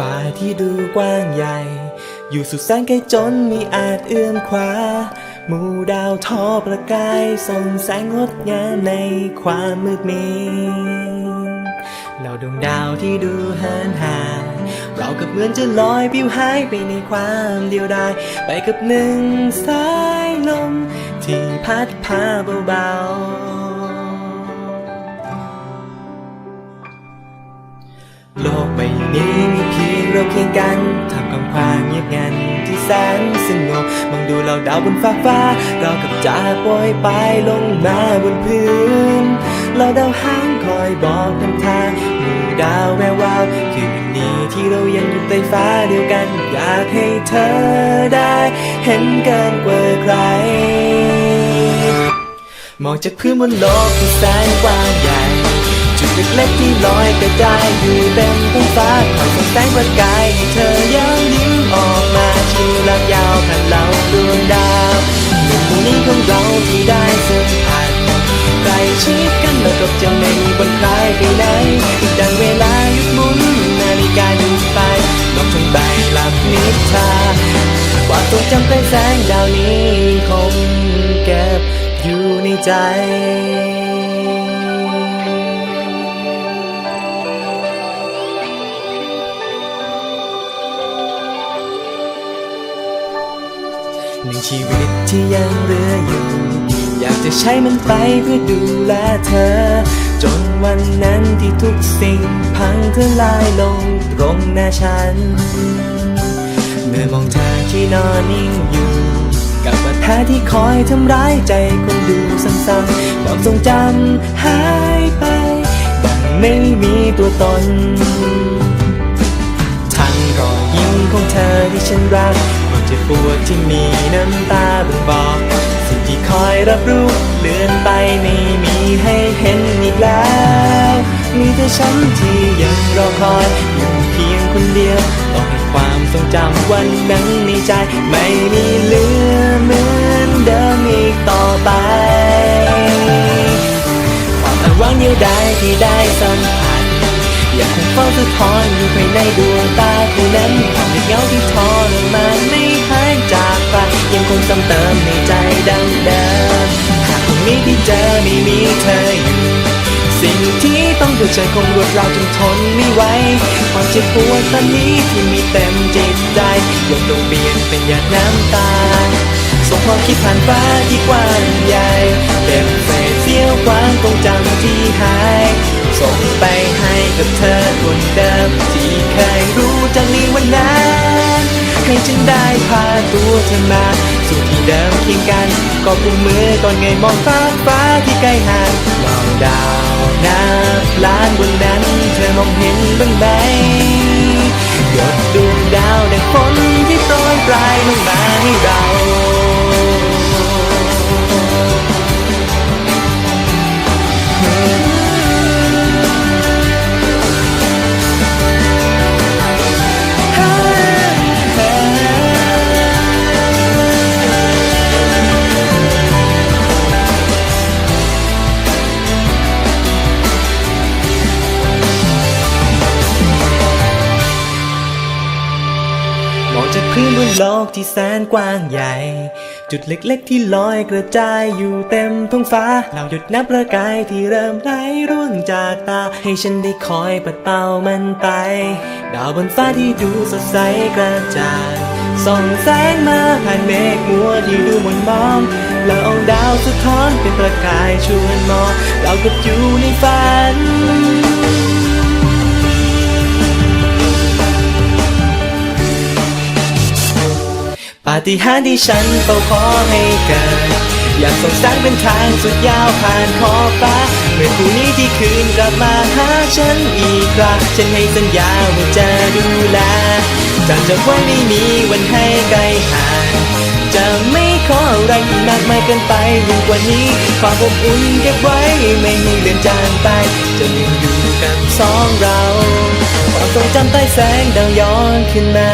ฟ้าที่ดูกว้างใหญ่ อยู่สุดแสนไกลจนมีอาจเอื้อมคว้าหมู่ดาวทอประกายส่องแสงงดงามในความมืดมิดเราดวงดาวที่ดูเหินห่างเรากับเหมือนจะลอยปิวหายไปในความเดียวดาย ไปกับหนึ่งสายลม ที่พัดพาเบาๆ โลกใบนี้ มีเพียงเราเคียงกันทำกลางความเงียบงันที่แสนสงบมองดูเราดาวบนฟ้าฟ้า เรากับจ่าโปรยไปลงมาบนพื้น เราดาวหางคอยบอกนำทางมู่ดาวแวววาวคือวันนี้ที่เรายังอยู่ใต้ฟ้าเดียวกัน อยากให้เธอได้ เห็นกันกว่าใครมองจากพื้นบนโลกที่แสนกว้างใหญ่ จุดเล็กๆที่ลอยกระจายอยู่เต็มท้องฟ้าคอยส่องแสงประกายให้เธอยังยิ้มออกมาชิวลากยาวผ่านเหล่าดวงดาวหนึ่งตรงนี้ของเราที่ได้สัมผัสใกล้ชิดกันแล้วกับเจ้าไม่มีวันคลายไปไหนดังเวลาหยุดหมุนนาฬิกาหยุดไปนกจงไปหลับนิทราความทรงจำใกล้แสงดาวนี้คงเก็บอยู่ในใจ ชีวิตที่ยังเหลืออยู่ อยากจะใช้มันไปเพื่อดูแลเธอ จนวันนั้นที่ทุกสิ่งพังทลายลงตรงหน้าฉัน เมื่อมองเธอที่นอนนิ่งอยู่กับบาดแผลที่คอยทำร้ายใจคนดูซ้ำๆความทรงจำหายไปดังไม่มีตัวตน ทั้งรอยยิ้มของเธอที่ฉันรัก จ็บปวดที่มีน้ำตาบ่งบอก สิ่งที่คอยรับรู้เลื่อนไปไม่มีให้เห็นอีกแล้ว มีแต่ฉันที่ยังรอคอยอยู่เพียงคนเดียวต้องให้ความทรงจำวันนั้นในใจ ไม่มีเหลือเหมือนเดิมอีกต่อไปความอ้างว้างเดียวดายที่ได้สัมผัสอยากคงเฝ้าสะท้อนอยู่ภายในดวงตาผู้นั้นความเหงา ซ้ำเติมในใจดังเดิมหากตรงนี้ที่เจอไม่มีเธออยู่ สิ่งที่ต้องเผชิญคงรวดเราจนทนไม่ไหวความเจ็บปวดตอนนี้ที่มีเต็มจิตใจยกลงเบียนเป็นหยาดน้ำตาส่งความคิดผ่านฟ้าที่กว้างใหญ่เก็บเศษเสี้ยวกว้างคงจำที่หาย ส่งไปให้กับเธอคนเดิมที่เคยรู้จักในวันนั้น ให้ฉันได้พาตัวเธอมาสู่ที่เดิมเคียงกัน ก็กุมมือก่อนไงมองฟ้าฟ้าที่ใกล้ห่างเหล่าดาวนับล้านบนนั้นเธอมองเห็นบ้างไหมหยดดวงดาวดังฝนที่โปรยปลายลงมาให้เรา โลกที่แสนกว้างใหญ่ จุดเล็กๆ ที่ลอยกระจายอยู่เต็มท้องฟ้าเราหยุดนับประกายที่เริ่มไหลร่วงจากตา ให้ฉันได้คอยปัดเป่ามันไป ดาวบนฟ้าที่ดูสดใสกระจ่างส่องแสงมาผ่านเมฆมัวที่ดูหมนมองแล้วเอาดาวสะท้อนเป็นประกายชวนมองเราก็อยู่ในฝัน ฏิหาริย์ที่ฉันเฝ้าขอให้เกิด อยากส่งแสงเป็นทางสุดยาวผ่านขอบฟ้าเมื่อผู้นี้ที่คืนกลับมาหาฉันอีกครั้งฉันให้สัญญาว่าจะดูแลจำจะไว้ไม่มีวันให้ไกลห่างจะไม่ขออะไรที่มากมายเกินไปยิ่งกว่านี้ความอบอุ่นเก็บไว้ไม่ให้เลือนจางไป จะยังอยู่กับสองเราความทรงจำใต้แสงดาวย้อนขึ้นมา